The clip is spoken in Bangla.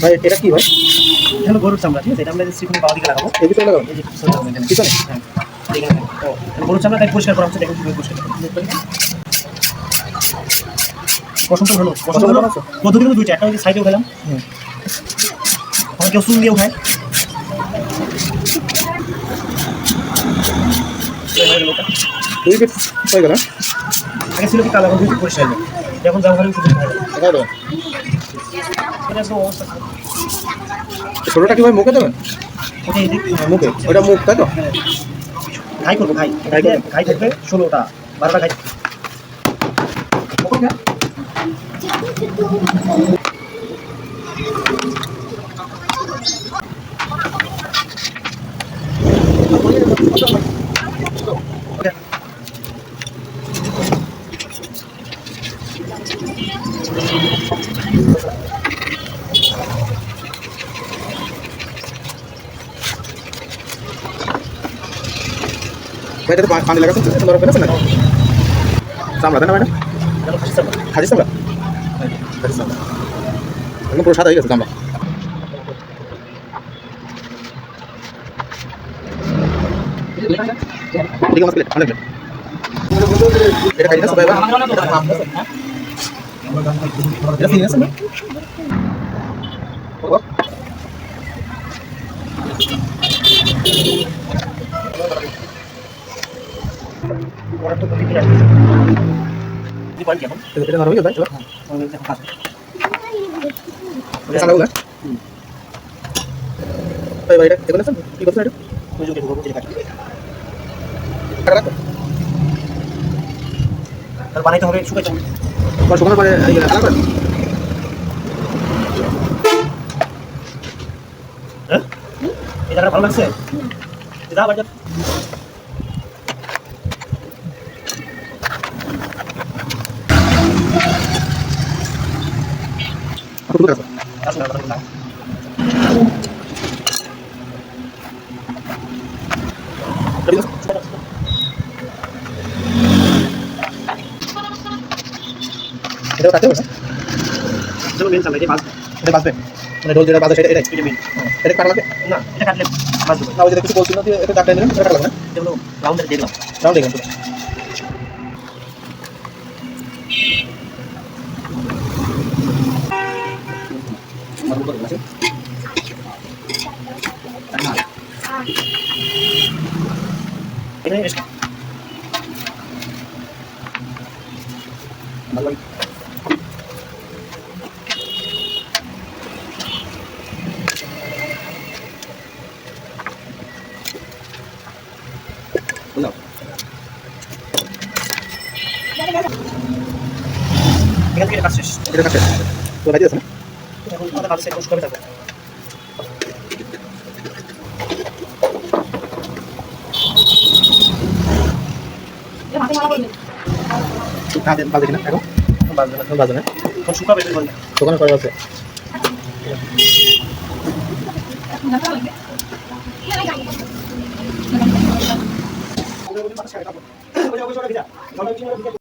ভাই এটা কি ভাই? হলো গরুর চামড়া ঠিক আছে? এটা আমরা শ্রীকুনি পাওয়া দিকে লাগাবো। এই পিছনে লাগাবো এই যে পিছনে এখানে। হ্যাঁ এখানে গরুর চামড়া তাই পরিষ্কার করা হচ্ছে দেখুন পরিষ্কার বসন্ত ভালো ভালো আছে? পদ্ধতি কিন্তু দুইটা? একটা হচ্ছে সাইডেও খেলাম। আমার কেউ চুন দিয়েও খায়? আগে ছিল কি কালো পরিষ্কার। এখন অবস্থা খারাপ। ছোটোটা কি ভাই মুখে দেবেন? হ্যাঁ, মুখে। ওটা মুখ তাই তো? ঘাই করব ঘাই। ঘাই ঘাই থাকবে ষোলোটা। বারোটা ঘাই ভাই এটা পা- পানি লাগাচ্ছেন তো? নরম করেছেন না চামড়া, তাই না ম্যাডাম। খাসি চামড়া? খাসি চামড়া। একদম পুরো সাদা হয়ে গেছে চামড়া। ঠিক আছে অনেক এটা খাই না সবাই এটা আছে না। এটা নরম গেছে এবার ওই যে ফাঁস। এটা চালাবো না ভাই ভাই এটা দেখুন স্যার? কি করছেন এটা? ওই যে ওকে ঢুকাবো, যেটা রাখো তার বানাইতে হবে শুকাইতে হবে তোমার শুকানোর পরে এই আলাদা করে হ্যাঁ এই জায়গাটা ভালো লাগছে যা বাজার কতটুকু আছে আসলে আমার না এটাও কাটতে হবে। যেমন মেন এটা মাছ এটা বাঁচবে মানে রোল যেটা বাঁচে সেটা এটাই এটা মেন এটা কাটা লাগবে? না এটা কাটলে দেবো না ওই যে কিছু বলছিল যে এটা কাটতে দিলাম এটা কাটা লাগবে না? হলো রাউন্ডে দিয়ে দিলাম। রাউন্ড দেখুন শুধু এখানে থেকে কাজ শেষ। এটা কাটতে তো ভাই আছে না? এখন আমাদের কাজ শেষ শুকাবে থাকবে। না দেন বাজে কিনা এখন বাজবে না এখন বাজে